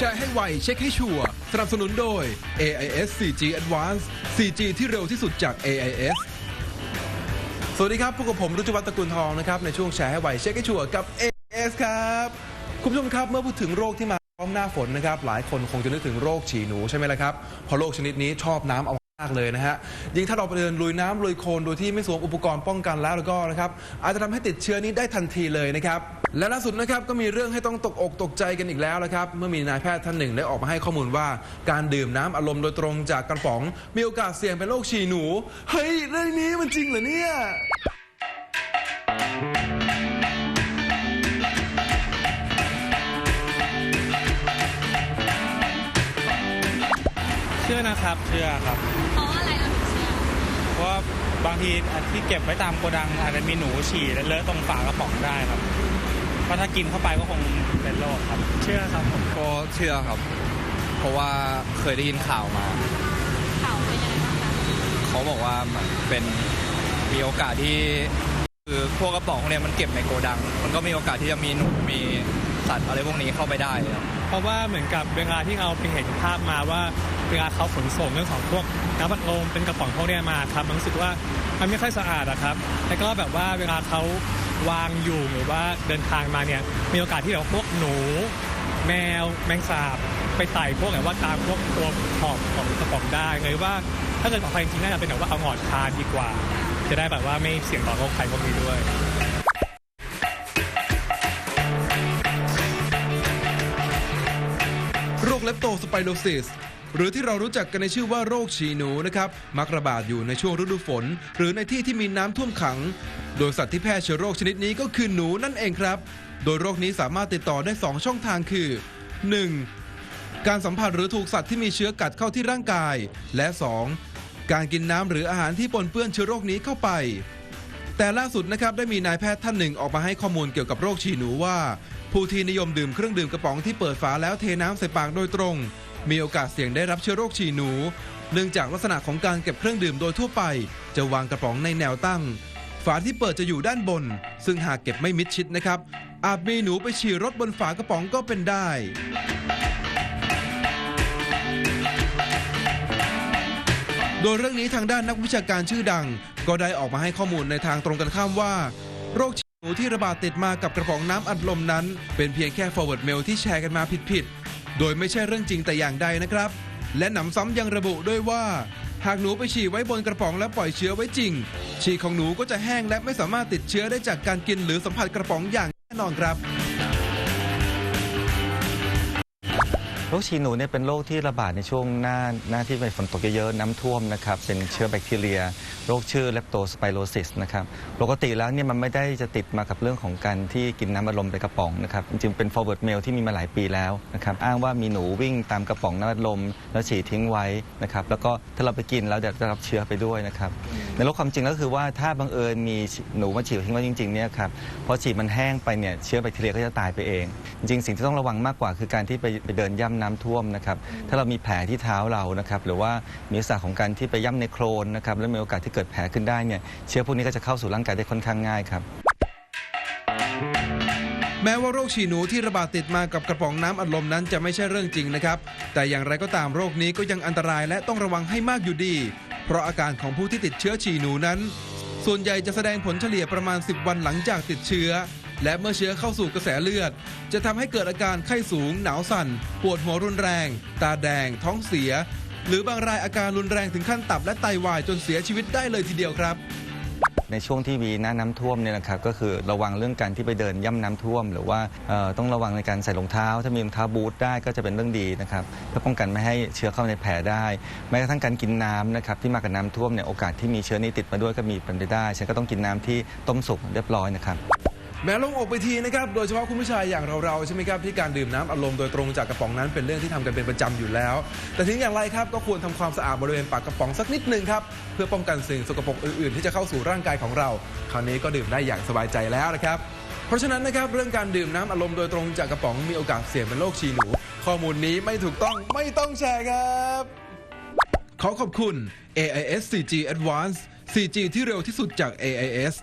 แชร์ให้ไวเช็คให้ชัวร์สนับสนุนโดย AIS 4G Advance 4G ที่เร็วที่สุดจาก AIS สวัสดีครับพบกับผมรุจวัฒน์ตระกูลทองนะครับในช่วงแชร์ให้ไวเช็คให้ชัวร์กับ AIS ครับคุณผู้ชมครับเมื่อพูดถึงโรคที่มาพร้อมหน้าฝนนะครับหลายคนคงจะนึกถึงโรคฉี่หนูใช่ไหมล่ะครับเพราะโรคชนิดนี้ชอบน้ำเอามากเลยนะฮะยิ่งถ้าเราไปเดินลุยน้ำลุยโคลนโดยที่ไม่สวมอุปกรณ์ป้องกันแล้วแล้วก็นะครับอาจจะทำให้ติดเชื้อนี้ได้ทันทีเลยนะครับ และล่าสุดนะครับก็มีเรื่องให้ต้องตกอกตกใจกันอีกแล้วนะครับเมื่อมีนายแพทย์ท่านหนึ่งได้ออกมาให้ข้อมูลว่า การดื่มน้ำอารมณ์โดยตรงจากกระป๋อง มีโอกาสเสี่ยงเป็นโรคฉี่หนู เฮ้ยเรื่องนี้มันจริงเหรอเนี่ยเชื่อนะครับเชื่อครับเพราะอะไรเราถึงเชื่อเพราะบางทีที่เก็บไว้ตามโกดังอาจจะมีหนูฉี่และเลอะตรงฝากระป๋องได้ครับ เพราะถ้ากินเข้าไปก็คงเป็นโรคครับ เชื่อครับผมก็เชื่อครับ เพราะว่าเคยได้ยินข่าวมา ข่าวเป็นยังไงบ้างคะเขาบอกว่ามันเป็นมีโอกาสที่คือพวกกระป๋องพวกเนี้ยมันเก็บในโกดัง มันก็มีโอกาสที่จะมีหนูมีสัตว์อะไรพวกนี้เข้าไปได้ครับ เพราะว่าเหมือนกับเวลาที่เราไปเห็นภาพมาว่าเวลาเขาขนส่งเรื่องของพวกน้ำบัดลมเป็นกระป๋องพวกเนี้ยมาครับมันรู้สึกว่ามันไม่ค่อยสะอาดอะครับแล้วก็แบบว่าเวลาเขา วางอยู่หรือว่าเดินทางมาเนี่ยมีโอกาสที่แบบพวกหนู แมวแมงสาบไปไต่พวกแบบว่าตามพวกตัวขอบของกระป๋องได้เลยว่าถ้าเกิดของใครจริงๆน่าจะเป็นแบบว่าเอาหอดทานดีกว่า จะได้แบบว่าไม่เสี่ยงต่อโรคภัยพวกนี้ด้วยโรคเลปโตสไปโรซิส หรือที่เรารู้จักกันในชื่อว่าโรคฉีหนูนะครับมักระบาดอยู่ในช่วงฤดูฝน หรือในที่ที่มีน้ำท่วมขัง โดยสัตว์ที่แพร่เชื้อโรคชนิดนี้ก็คือหนูนั่นเองครับ โดยโรคนี้สามารถติดต่อได้ 2 ช่องทางคือ 1. การสัมผัสหรือถูกสัตว์ที่มีเชื้อกัดเข้าที่ร่างกาย และ 2. การกินน้ำหรืออาหารที่ปนเปื้อนเชื้อโรคนี้เข้าไป แต่ล่าสุดนะครับได้มีนายแพทย์ท่านหนึ่งออกมาให้ข้อมูลเกี่ยวกับโรคฉี่หนูว่า ผู้ที่นิยมดื่มเครื่องดื่มกระป๋องที่เปิดฝาแล้วเทน้ำใส่ปากโดยตรง มีโอกาสเสี่ยงได้รับเชื้อโรคฉี่หนู เนื่องจากลักษณะของการเก็บเครื่องดื่มโดยทั่วไป จะวางกระป๋องในแนวตั้ง ฝาที่เปิดจะอยู่ด้านบน ซึ่งหากเก็บไม่มิดชิดนะครับ อาจมีหนูไปฉี่รถบนฝากระป๋องก็เป็นได้โดยเรื่องนี้ทางด้านนักวิชาการชื่อดัง ก็ได้ออกมาให้ข้อมูลในทางตรงกันข้ามว่า โรคฉี่หนูที่ระบาดติดมากับกระป๋องน้ำอัดลมนั้น เป็นเพียงแค่ forward mail ที่แชร์กันมาผิดๆ โดยไม่ใช่เรื่องจริงแต่อย่างใดนะครับ และหนำซ้ำยังระบุด้วยว่า หากหนูไปฉี่ไว้บนกระป๋องและปล่อยเชื้อไว้จริง ฉี่ของหนูก็จะแห้งและไม่สามารถติดเชื้อได้จากการกินหรือสัมผัสกระป๋องอย่างแน่นอนครับ โรคฉี่หนูเนี่ยเป็นโรคที่ระบาดในช่วงหน้าหน้าที่เป็นฝนตกเยอะๆน้ำท่วมนะครับ เป็นเชื้อแบคทีเรีย โรคชื่อเลปโตสไปโรซิสนะครับปกติแล้วเนี่ยมันไม่ได้จะติดมากับเรื่องของการที่กินน้ำอัดลมในกระป๋องนะครับจริงๆเป็น forward mail ที่มีมาหลายปีแล้วนะครับอ้างว่ามีหนูวิ่งตามกระป๋องน้ำอัดลม แล้วฉี่ทิ้งไว้นะครับแล้วก็ถ้าเราไปกินแล้วเดี๋ยวจะรับเชื้อไปด้วยนะครับในโลกความจริงก็คือว่าถ้าบังเอิญมีหนูมาฉี่ทิ้งไว้จริงๆเนี่ยครับพอฉี่มันแห้งไปเนี่ยเชื้อแบคทีเรียก็จะตายไปเอง จริงๆสิ่งที่ต้องระวังมากกว่าคือการที่ไปไปเดินย่ำน้ำท่วมนะครับถ้าเรามีแผลที่เท้าเรานะครับหรือว่ามีลักษณะของการที่ไปย่ำในโคลนนะครับแล้วมีโอกาสที่เกิดแผลขึ้นได้เนี่ยเชื้อพวกนี้ก็จะเข้าสู่ร่างกายได้ค่อนข้างง่ายครับแม้ว่าโรคฉี่หนูที่ระบาดติดมากับกระป๋องน้ำอัดลมนั้นจะไม่ใช่เรื่องจริงนะครับ แต่อย่างไรก็ตามโรคนี้ก็ยังอันตรายและต้องระวังให้มากอยู่ดี เพราะอาการของผู้ที่ติดเชื้อฉี่หนูนั้น ส่วนใหญ่จะแสดงผลเฉลี่ยประมาณ 10 วันหลังจากติดเชื้อ และเมื่อเชื้อเข้าสู่กระแสเลือด จะทำให้เกิดอาการไข้สูง หนาวสั่น ปวดหัวรุนแรง ตาแดง ท้องเสีย หรือบางรายอาการรุนแรงถึงขั้นตับและไตวายจนเสียชีวิตได้เลยทีเดียวครับในช่วงที่มีหน้าน้ำท่วมเนี่ยนะครับก็คือระวังเรื่องการที่ไปเดินย่ำน้ำท่วม หรือว่าต้องระวังในการใส่รองเท้า ถ้ามีรองเท้าบูทได้ก็จะเป็นเรื่องดีนะครับเพื่อป้องกันไม่ให้เชื้อเข้าในแผลได้แม้กระทั่งการกินน้ำนะครับที่มากับน้ำท่วมเนี่ยโอกาสที่มีเชื้อนี้ติดมาด้วยก็มีเป็นไปได้ฉันก็ต้องกินน้ำที่ต้มสุกเรียบร้อยนะครับ แม้ลงอกไปทีนะครับ โดยเฉพาะคุณผู้ชายอย่างเราๆใช่ไหมครับที่การดื่มน้ำอัดลมโดยตรงจากกระป๋องนั้นเป็นเรื่องที่ทำกันเป็นประจำอยู่แล้ว แต่ถึงอย่างไรครับก็ควรทำความสะอาดบริเวณปากกระป๋องสักนิดหนึ่งครับเพื่อป้องกันสิ่งสกปรกอื่นๆ ที่จะเข้าสู่ร่างกายของเรา คราวนี้ก็ดื่มได้อย่างสบายใจแล้วนะครับ เพราะฉะนั้นนะครับเรื่องการดื่มน้ำอัดลมโดยตรงจากกระป๋องมีโอกาสเสี่ยงเป็นโรคฉี่หนู ข้อมูลนี้ไม่ถูกต้องไม่ต้องแชร์ครับ ขอขอบคุณ AIS 4G Advance 4G ที่เร็วที่สุดจาก AIS